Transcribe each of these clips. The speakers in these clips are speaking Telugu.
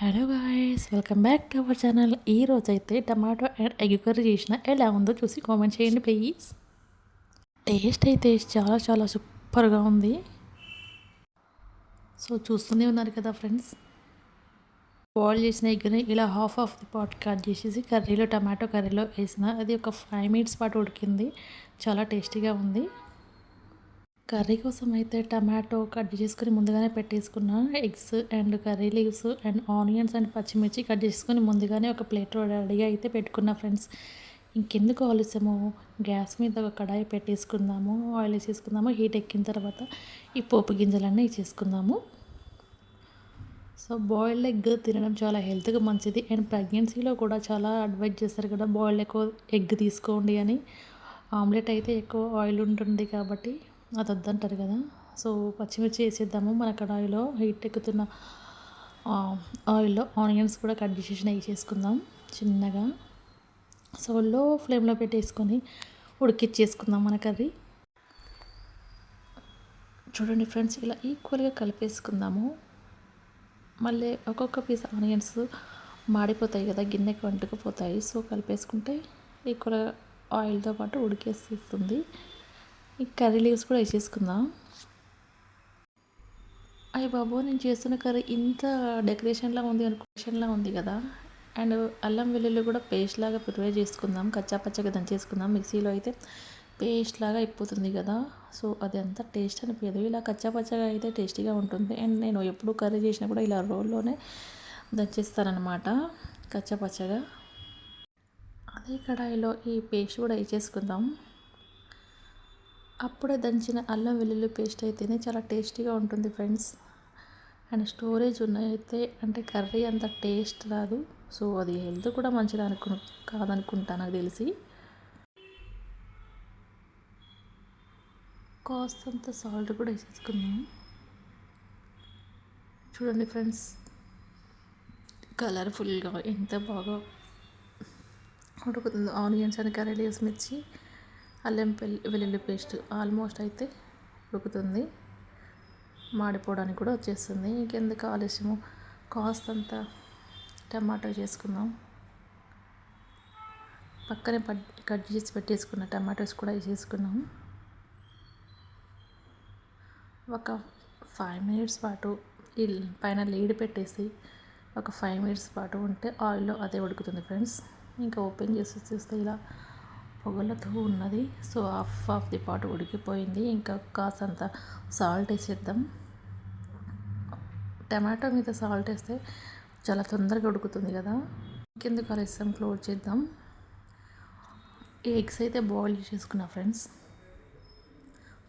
Hello guys welcome back to our channel. ఈ రోజైతే అయితే టమాటో అండ్ ఎగ్ కర్రీ చేసిన ఎలా ఉందో చూసి కామెంట్ చేయండి ప్లీజ్. టేస్ట్ అయితే చాలా చాలా సూపర్గా ఉంది. సో చూస్తూనే ఉన్నారు కదా ఫ్రెండ్స్. బాయిల్ చేసిన ఎగ్ని ఇలా half of the pot cut చేసేసి కర్రీలో టమాటో కర్రీలో వేసిన అది ఒక ఫైవ్ మినిట్స్ పాటు ఉడికింది. చాలా టేస్టీగా ఉంది. కర్రీ కోసం అయితే టమాటో కట్ చేసుకుని ముందుగానే పెట్టేసుకున్న eggs and curry leaves and onions and పచ్చిమిర్చి కట్ చేసుకుని ముందుగానే ఒక ప్లేట్ రెడీగా అయితే పెట్టుకున్న ఫ్రెండ్స్. ఇంకెందుకు ఆలస్యము? గ్యాస్ మీద ఒక కడాయి పెట్టేసుకుందాము ఆయిల్ వేసేసుకుందాము హీట్ ఎక్కిన తర్వాత ఈ పోపు గింజలన్నీ చేసుకుందాము సో బాయిల్డ్ ఎగ్ తినడం చాలా హెల్త్గా మంచిది అండ్ ప్రెగ్నెన్సీలో కూడా చాలా అడ్వైజ్ చేస్తారు కదా బాయిల్డ్ ఎక్కువ ఎగ్ తీసుకోండి అని. ఆమ్లెట్ అయితే ఎక్కువ ఆయిల్ ఉంటుంది కాబట్టి అది వద్దంటారు కదా. సో పచ్చిమిర్చి వేసేద్దాము. మన కడాయిలో హీట్ ఎక్కుతున్న ఆయిల్లో ఆనియన్స్ కూడా కట్ చేసేసి వేసేసుకుందాం చిన్నగా. సో లో ఫ్లేమ్లో పెట్టేసుకొని ఉడికిచ్చేసుకుందాం మన కర్రీ. చూడండి ఫ్రెండ్స్ ఇలా ఈక్వల్గా కలిపేసుకుందాము. మళ్ళీ ఒక్కొక్క పీస్ ఆనియన్స్ మాడిపోతాయి కదా గిన్నెకి వంటుకుపోతాయి సో కలిపేసుకుంటే ఈక్వల్గా ఆయిల్తో పాటు ఉడికేస్తుంది ఈ కర్రీ లీవ్స్ కూడా వేసేసుకుందాం అయ్యి బాబు నేను చేస్తున్న కర్రీ ఇంత డెకరేషన్లా ఉంది అనుకోషన్లా ఉంది కదా. అండ్ అల్లం వెల్లుల్లి కూడా పేస్ట్ లాగా ప్రిపేర్ చేసుకుందాం. కచ్చా పచ్చగా దంచేసుకుందాం మిక్సీలో అయితే పేస్ట్ లాగా అయిపోతుంది కదా. సో అది అంత టేస్ట్ అనిపించదు ఇలా కచ్చా పచ్చగా అయితే టేస్టీగా ఉంటుంది. అండ్ నేను ఎప్పుడు కర్రీ చేసినా కూడా ఇలా రోల్లోనే దంచేస్తానమాట కచ్చా పచ్చగా. అదే కడాయిలో ఈ పేస్ట్ కూడా వేసేసుకుందాం. అప్పుడే దంచిన అల్లం వెల్లుల్లి పేస్ట్ అయితేనే చాలా టేస్టీగా ఉంటుంది ఫ్రెండ్స్. అండ్ స్టోరేజ్ ఉన్నాయితే అంటే కర్రీ అంత టేస్ట్ రాదు. సో అది హెల్త్ కూడా మంచిది అనుకు కాదనుకుంటా నాకు తెలిసి. కాస్తంత సాల్ట్ కూడా వేసేసుకున్నాం చూడండి ఫ్రెండ్స్ కలర్ఫుల్గా ఎంత బాగా ఉడుకుతుందో ఆనియన్స్ అని కర్రీ వేసి మిర్చి. అల్లం వెల్లుల్లి పేస్ట్ ఆల్మోస్ట్ అయితే ఉడుకుతుంది. మాడిపోవడానికి కూడా వచ్చేస్తుంది. ఇంకెందుకు ఆలస్యము? కాస్తంత టమాటో చేసుకుందాం. పక్కనే కట్ చేసి పెట్టేసుకున్న టమాటోస్ కూడా వేసేసుకున్నాం ఒక ఫైవ్ మినిట్స్ పాటు ఈ పైన లీడ్ పెట్టేసి ఒక ఫైవ్ మినిట్స్ పాటు ఉంటే ఆయిల్లో అదే ఉడుకుతుంది ఫ్రెండ్స్. ఇంకా ఓపెన్ చేసి చూస్తే ఇలా పొగలతో ఉన్నది. So half of the pot ఉడికిపోయింది. ఇంకా కాసంత సాల్ట్ వేసేద్దాం. టమాటో మీద సాల్ట్ వేస్తే చాలా తొందరగా ఉడుకుతుంది కదా. ఇంకెందుకు కలిస్తాం క్లోజ్ చేద్దాం. ఎగ్స్ అయితే బాయిల్ చేసేసుకున్నా ఫ్రెండ్స్.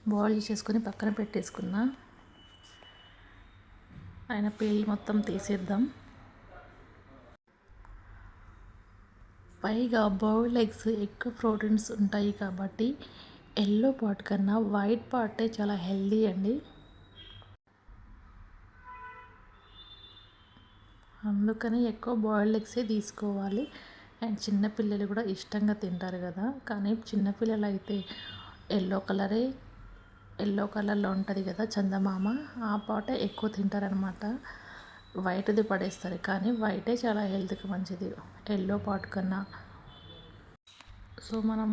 బాయిల్ చేసేసుకొని పక్కన పెట్టేసుకున్నా ఆయన పేల్ మొత్తం తీసేద్దాం. పైగా బౌల్ ఎగ్స్ ఎక్కువ ప్రోటీన్స్ ఉంటాయి కాబట్టి ఎల్లో పార్ట్ కన్నా వైట్ పార్టే చాలా హెల్దీ అండి. అందుకని ఎక్కువ బాయిల్డ్ ఎగ్సే తీసుకోవాలి. అండ్ చిన్నపిల్లలు కూడా ఇష్టంగా తింటారు కదా. కానీ చిన్నపిల్లలు అయితే ఎల్లో కలరే ఎల్లో కలర్లో ఉంటుంది కదా చందమామ. ఆ పాటే ఎక్కువ తింటారనమాట వైట్ది పడేస్తారు కానీ వైటే చాలా హెల్త్కి మంచిది ఎల్లో పాట్ కన్నా. సో మనం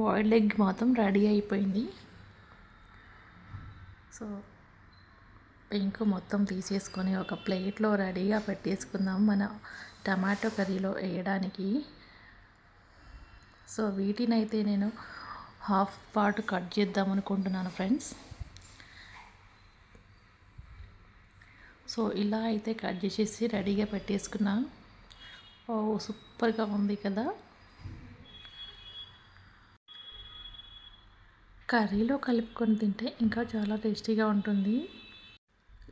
బాయిల్డ్ ఎగ్ మాత్రం రెడీ అయిపోయింది. సో పింక్ మొత్తం తీసేసుకొని ఒక ప్లేట్లో రెడీగా పెట్టేసుకుందాం మన టమాటో కర్రీలో వేయడానికి. సో వీటినైతే నేను హాఫ్ పార్ట్ కట్ చేద్దాం అనుకుంటున్నాను ఫ్రెండ్స్. సో ఇలా అయితే కట్ చేసేసి రెడీగా పెట్టేసుకున్నా. ఓ సూపర్గా ఉంది కదా. కర్రీలో కలుపుకొని తింటే ఇంకా చాలా టేస్టీగా ఉంటుంది.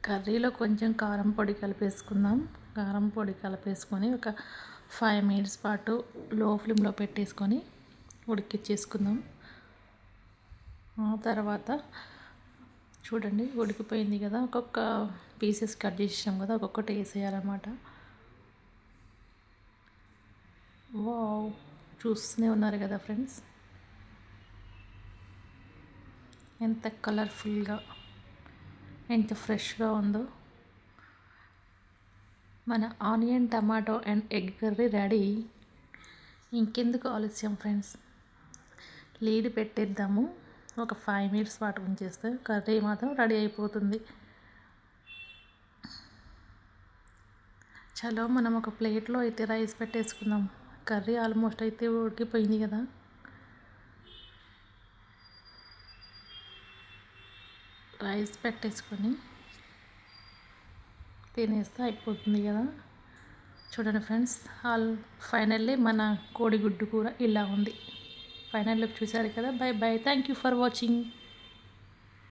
కర్రీలో కొంచెం కారం పొడి కలిపేసుకుందాం. కారం పొడి కలిపేసుకొని ఒక ఫైవ్ మినిట్స్ పాటు లో ఫ్లేమ్లో పెట్టేసుకొని ఉడికిచ్చేసుకుందాం. ఆ తర్వాత చూడండి ఉడికిపోయింది కదా. ఒక్కొక్క పీసెస్ కట్ చేసాం కదా ఒక్కొక్కటి వేసేయాలన్నమాట. వావ్ చూస్తూనే ఉన్నారు కదా ఫ్రెండ్స్ ఎంత కలర్ఫుల్గా ఎంత ఫ్రెష్గా ఉందో. మన onion tomato and egg curry ready ఇంకెందుకు ఆలస్యం ఫ్రెండ్స్ లీడ్ పెట్టేద్దాము. ఒక ఫైవ్ మినిట్స్ పాటు ఉంచేస్తే కర్రీ మాత్రం రెడీ అయిపోతుంది. చలో మనం ఒక ప్లేట్లో అయితే రైస్ పెట్టేసుకుందాం. కర్రీ ఆల్మోస్ట్ అయితే ఉడికిపోయింది కదా. రైస్ పెట్టేసుకొని తినేస్తే అయిపోతుంది కదా. చూడండి ఫ్రెండ్స్ ఆల్ ఫైనల్లీ మన కోడిగుడ్డు కూర ఇలా ఉంది. ఫైనల్ లుక్ చూసారు కదా bye bye thank you for watching